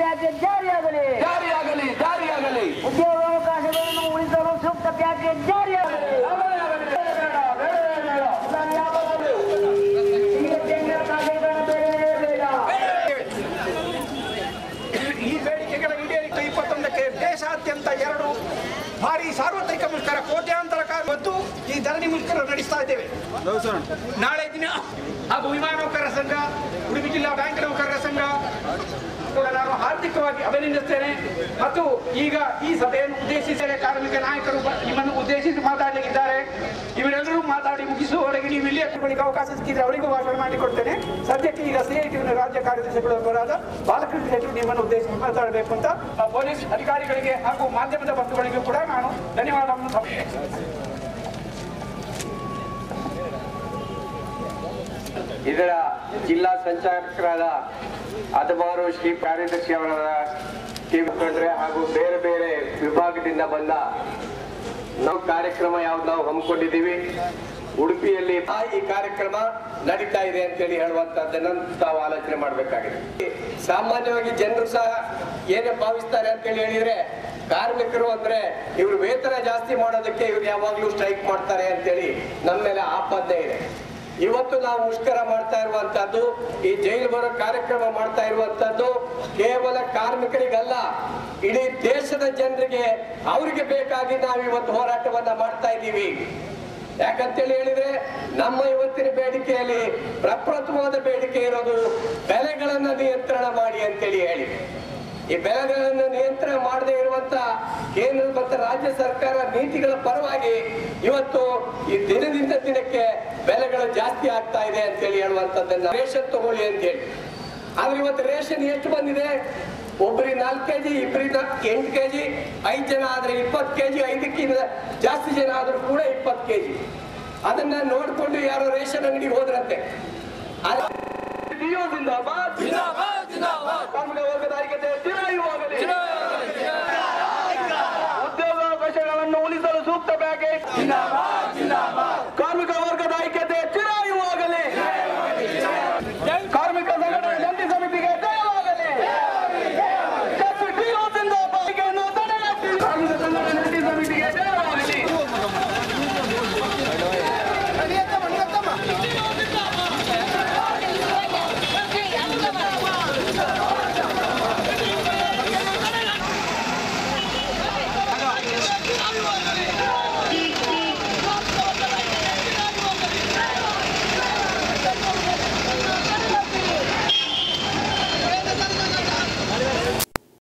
Package ಜಾರಿಯಾಗಲಿ. ಜಾರಿಯಾಗಲಿ ಜಾರಿಯಾಗಲಿ. ಉದ್ಯೋಗ ಅವಕಾಶಗಳನ್ನು ಉಳಿಸಲು ಸೂಕ್ತ ಪ್ಯಾಕೇಜ್ ಜಾರಿಯಾಗಲಿ. ಈ ಬೇಡಿಕೆಗಳ ಈಡೇರಿಕೆ ಇಪ್ಪತ್ತೊಂದಕ್ಕೆ ದೇಶಾದ್ಯಂತ ಎರಡು ಭಾರಿ ಸಾರ್ವತ್ರಿಕ ಮುಷ್ಕರ ಕೋಟ್ಯಾಂತರ ಮತ್ತು ಈ ಧರಣಿ ಮುಷ್ಕರ ನಡೆಸ್ತಾ ಇದ್ದೇವೆ. ನಾಳೆ ದಿನ ಹಾಗೂ ವಿಮಾನ ನೌಕರರ ಸಂಘ ಉಡುಪಿ ಜಿಲ್ಲಾ ಬ್ಯಾಂಕ್ ನೌಕರರ ಸಂಘ ಹಾರ್ದಿಕವಾಗಿ ಅಭಿನಂದಿಸ್ತೇನೆ. ಮತ್ತು ಈಗ ಈ ಸಭೆಯನ್ನು ಉದ್ದೇಶಿಸಿ ಕಾರ್ಮಿಕ ನಾಯಕರು ನಿಮ್ಮನ್ನು ಉದ್ದೇಶಿಸಿ ಮಾತಾಡಲಿಕ್ಕಿದ್ದಾರೆ ಇವರೆಲ್ಲರೂ ಮಾತಾಡಿ ಮುಗಿಸುವವರೆಗೆ ನೀವು ಇಲ್ಲಿ ಬಳಿಕ ಅವಕಾಶ ಸಿಕ್ಕಿದ್ರೆ ಅವರಿಗೂ ಭಾಷಣ ಮಾಡಿಕೊಡ್ತೇನೆ. ಸದ್ಯಕ್ಕೆ ಈಗ ಸಿಐಟಿ ರಾಜ್ಯ ಕಾರ್ಯದರ್ಶಿಗಳವರಾದ ಬಾಲಕೃಷ್ಣ ಶೆಟ್ಟಿ ನಿಮ್ಮನ್ನು ಉದ್ದೇಶಿಸಿ ಮಾತಾಡಬೇಕು ಅಂತ ಪೊಲೀಸ್ ಅಧಿಕಾರಿಗಳಿಗೆ ಹಾಗೂ ಮಾಧ್ಯಮದ ಬಂಧುಗಳಿಗೂ ಕೂಡ ನಾನು ಧನ್ಯವಾದವನ್ನು. ಇದರ ಜಿಲ್ಲಾ ಸಂಚಾಲಕರಾದ ಹದಿಮಾರು ಶ್ರೀ ಕಾರ್ಯದರ್ಶಿ ಅವರ ಮುಖಂಡರೆ ಹಾಗೂ ಬೇರೆ ಬೇರೆ ವಿಭಾಗದಿಂದ ಬಂದ ನಾವು ಕಾರ್ಯಕ್ರಮ ಯಾವ್ದು ನಾವು ಹಮ್ಮಿಕೊಂಡಿದ್ದೀವಿ. ಉಡುಪಿಯಲ್ಲಿ ಈ ಕಾರ್ಯಕ್ರಮ ನಡೀತಾ ಇದೆ ಅಂತೇಳಿ ಹೇಳುವಂತದ್ದನ್ನ ತಾವು ಆಲೋಚನೆ ಮಾಡಬೇಕಾಗಿದೆ. ಸಾಮಾನ್ಯವಾಗಿ ಜನರು ಸಹ ಏನೇ ಭಾವಿಸ್ತಾರೆ ಅಂತೇಳಿ ಹೇಳಿದ್ರೆ ಕಾರ್ಮಿಕರು ಅಂದ್ರೆ ಇವರು ವೇತನ ಜಾಸ್ತಿ ಮಾಡೋದಕ್ಕೆ ಇವ್ರು ಯಾವಾಗ್ಲೂ ಸ್ಟ್ರೈಕ್ ಮಾಡ್ತಾರೆ ಅಂತೇಳಿ ನಮ್ಮ ಮೇಲೆ ಆಪಾದನೆ ಇದೆ. ಇವತ್ತು ನಾವು ಮುಷ್ಕರ ಮಾಡ್ತಾ ಇರುವಂತದ್ದು ಈ ಜೈಲು ಬರೋ ಕಾರ್ಯಕ್ರಮ ಮಾಡ್ತಾ ಇರುವಂತದ್ದು ಕೇವಲ ಕಾರ್ಮಿಕರಿಗಲ್ಲ, ಇಡೀ ದೇಶದ ಜನರಿಗೆ ಅವರಿಗೆ ಬೇಕಾಗಿ ನಾವು ಇವತ್ತು ಹೋರಾಟವನ್ನ ಮಾಡ್ತಾ ಇದ್ದೀವಿ. ಯಾಕಂತೇಳಿ ಹೇಳಿದ್ರೆ, ನಮ್ಮ ಇವತ್ತಿನ ಬೇಡಿಕೆಯಲ್ಲಿ ಪ್ರಪ್ರಥಮವಾದ ಬೇಡಿಕೆ ಇರೋದು ಬೆಲೆಗಳನ್ನ ನಿಯಂತ್ರಣ ಮಾಡಿ ಅಂತೇಳಿ ಹೇಳಿ. ಈ ಬೆಲೆಗಳನ್ನು ನಿಯಂತ್ರಣ ಮಾಡದೇ ಇರುವಂತ ಕೇಂದ್ರ ಮತ್ತು ರಾಜ್ಯ ಸರ್ಕಾರ ನೀತಿಗಳ ಪರವಾಗಿ ಇವತ್ತು ಈ ದಿನದಿಂದ ದಿನಕ್ಕೆ ಜಾಸ್ತಿ ಆಗ್ತಾ ಇದೆ ಅಂತೇಳಿ ಹೇಳುವಂತದ್ದನ್ನ ರೇಷನ್ ತಗೊಳ್ಳಿ ಅಂತೇಳಿ ಆದ್ರೆ ಇವತ್ತು ರೇಷನ್ ಎಷ್ಟು ಬಂದಿದೆ? ಒಬ್ಬರಿಗೆ ನಾಲ್ಕು ಕೆಜಿ ಇಬ್ಬರಿಗೆ ಎಂಟು ಕೆಜಿ ಐದು ಜನ ಆದ್ರೆ ಇಪ್ಪತ್ತು ಕೆಜಿ ಐದಕ್ಕಿಂತ ಜಾಸ್ತಿ ಜನ ಆದ್ರೂ ಕೂಡ ಇಪ್ಪತ್ತು ಕೆಜಿ. ಅದನ್ನ ನೋಡ್ಕೊಂಡು ಯಾರೋ ರೇಷನ್ ಅಂಗಡಿಗೆ ಹೋದ್ರಂತೆ. ಆದ್ರೆ